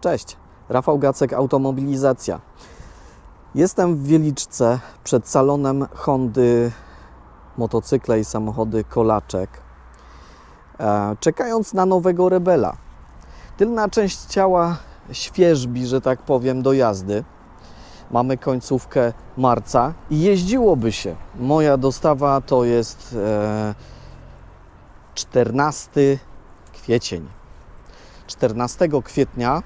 Cześć, Rafał Gacek, Automobilizacja. Jestem w Wieliczce przed salonem Hondy motocykle i samochody Kolaczek, e, czekając na nowego Rebela. Tylna część ciała świeżbi, że tak powiem, do jazdy. Mamy końcówkę marca i jeździłoby się. Moja dostawa to jest e, 14 kwiecień. 14 kwietnia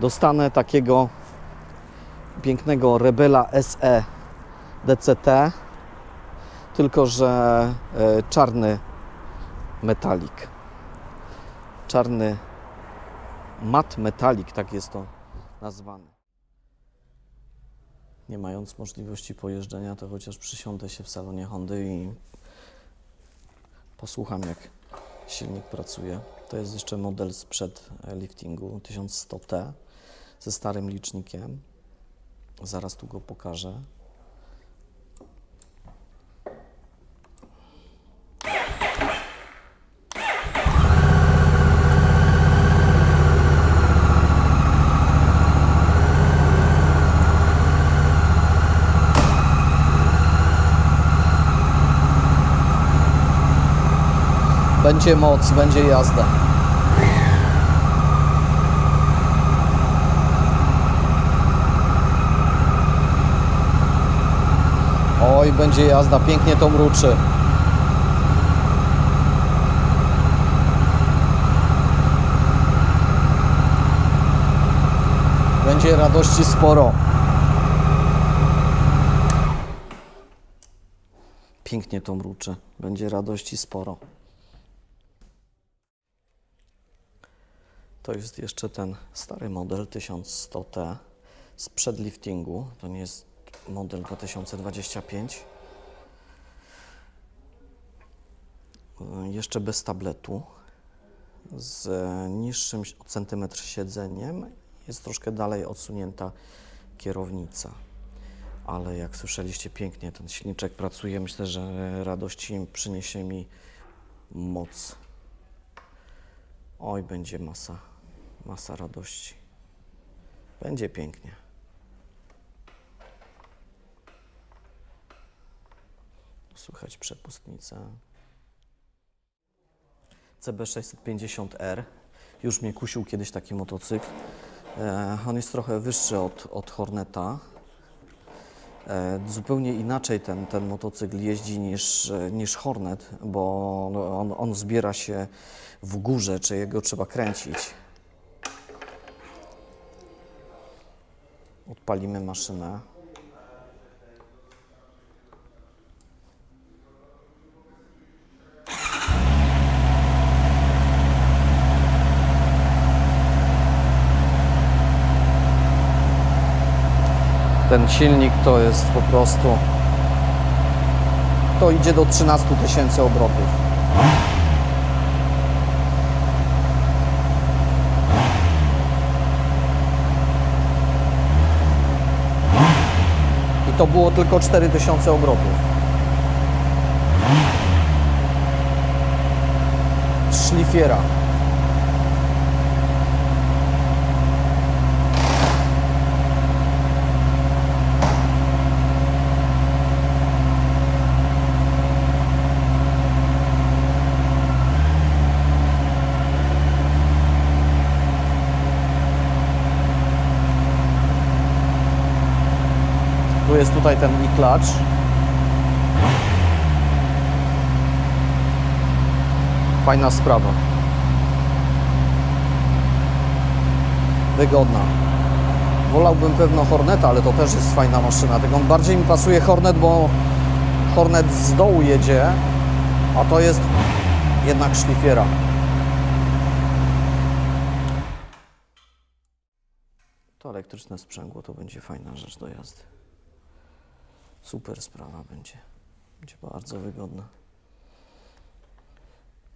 dostanę takiego pięknego Rebela SE DCT, tylko że e, czarny metalik. Czarny mat metalik, tak jest to nazwane. Nie mając możliwości pojeżdżenia, to chociaż przysiądę się w salonie Hondy i posłucham, jak silnik pracuje. To jest jeszcze model sprzed liftingu 1100T ze starym licznikiem. Zaraz tu go pokażę. Będzie moc, będzie jazda. Oj, będzie jazda, pięknie to mruczy. Będzie radości sporo. Pięknie to mruczy, będzie radości sporo. To jest jeszcze ten stary model 1100T sprzed liftingu. To nie jest model 2025. Y, Jeszcze bez tabletu. Z niższym o centymetr siedzeniem. Jest troszkę dalej odsunięta kierownica. Ale jak słyszeliście pięknie, ten silniczek pracuje. Myślę, że radości przyniesie mi moc. Oj, będzie masa, masa radości. Będzie pięknie. Słychać przepustnicę. CB650R. Już mnie kusił kiedyś taki motocykl. E, on jest trochę wyższy od, od Horneta. E, zupełnie inaczej ten, ten motocykl jeździ niż, niż Hornet, bo no, on, on zbiera się w górze, czy jego trzeba kręcić. Odpalimy maszynę. Ten silnik to jest po prostu. To idzie do 13 tysięcy obrotów. I to było tylko 4000 obrotów. Szlifiera. Jest tutaj ten i klacz. Fajna sprawa. Wygodna. Wolałbym pewno Horneta, ale to też jest fajna maszyna. Tylko bardziej mi pasuje Hornet, bo Hornet z dołu jedzie, a to jest jednak szlifiera. To elektryczne sprzęgło to będzie fajna rzecz do jazdy. Super sprawa będzie. Będzie bardzo wygodna.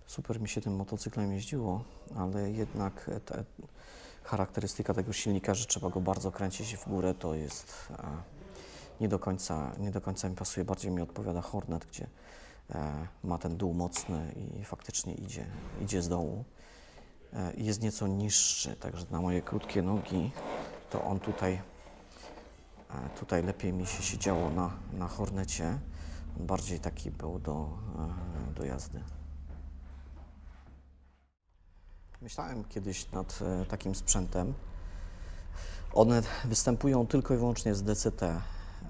Super mi się tym motocyklem jeździło, ale jednak te, charakterystyka tego silnika, że trzeba go bardzo kręcić w górę, to jest e, nie, do końca, nie do końca mi pasuje. Bardziej mi odpowiada Hornet, gdzie e, ma ten dół mocny i faktycznie idzie, idzie z dołu. e, jest nieco niższy, także na moje krótkie nogi to on tutaj, tutaj lepiej mi się siedziało na, na hornecie. Bardziej taki był do, e, do jazdy. Myślałem kiedyś nad e, takim sprzętem. One występują tylko i wyłącznie z DCT.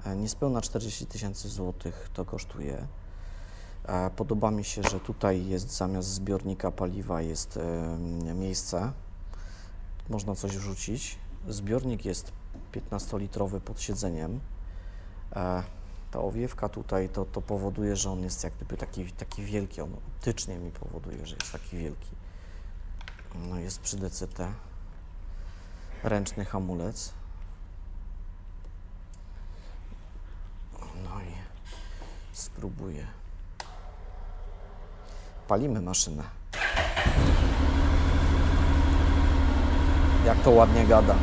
E, Niespełna 40 tysięcy złotych to kosztuje. Podoba mi się, że tutaj jest zamiast zbiornika paliwa jest miejsce. Można coś wrzucić. Zbiornik jest 15-litrowy pod siedzeniem. E, Ta owiewka tutaj to, to powoduje, że on jest jak gdyby taki, taki wielki. On optycznie mi powoduje, że jest taki wielki. No jest przy DCT. Ręczny hamulec. No i spróbuję. Palimy maszynę. Jak to ładnie gada.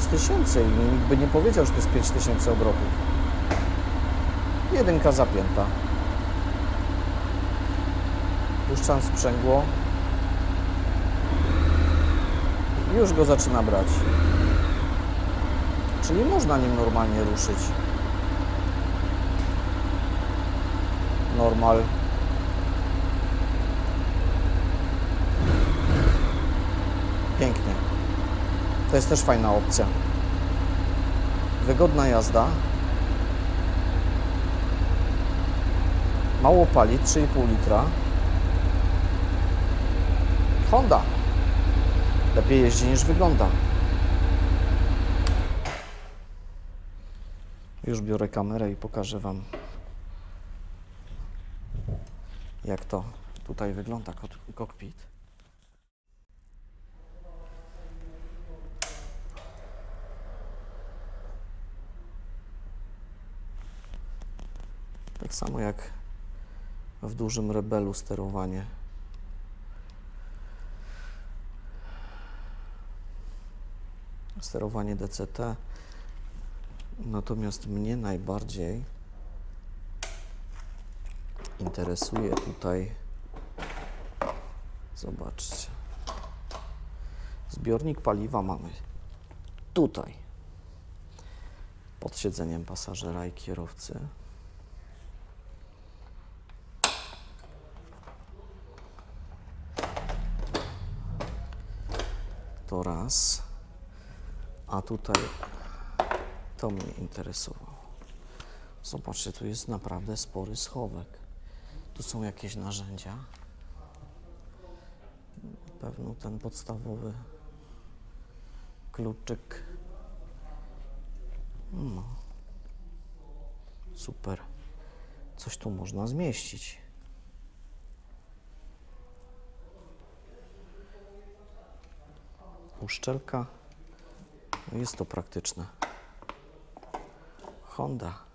Pięć tysięcy i nikt by nie powiedział, że to jest pięć tysięcy obrotów. Jedynka zapięta. Puszczam sprzęgło. Już go zaczyna brać. Czyli można nim normalnie ruszyć. Normal. Pięknie. To jest też fajna opcja. Wygodna jazda. Mało pali, 3,5 litra. Honda. Lepiej jeździ niż wygląda. Już biorę kamerę i pokażę Wam, jak to tutaj wygląda kok- kokpit. Tak samo jak w dużym rebelu sterowanie. Sterowanie DCT. Natomiast mnie najbardziej interesuje tutaj. Zobaczcie. Zbiornik paliwa mamy tutaj. Pod siedzeniem pasażera i kierowcy. To raz. A tutaj to mnie interesowało. Zobaczcie, tu jest naprawdę spory schowek. Tu są jakieś narzędzia. Na pewno ten podstawowy kluczyk. No. Super. Coś tu można zmieścić. Uszczelka. No Jest to praktyczne. Honda.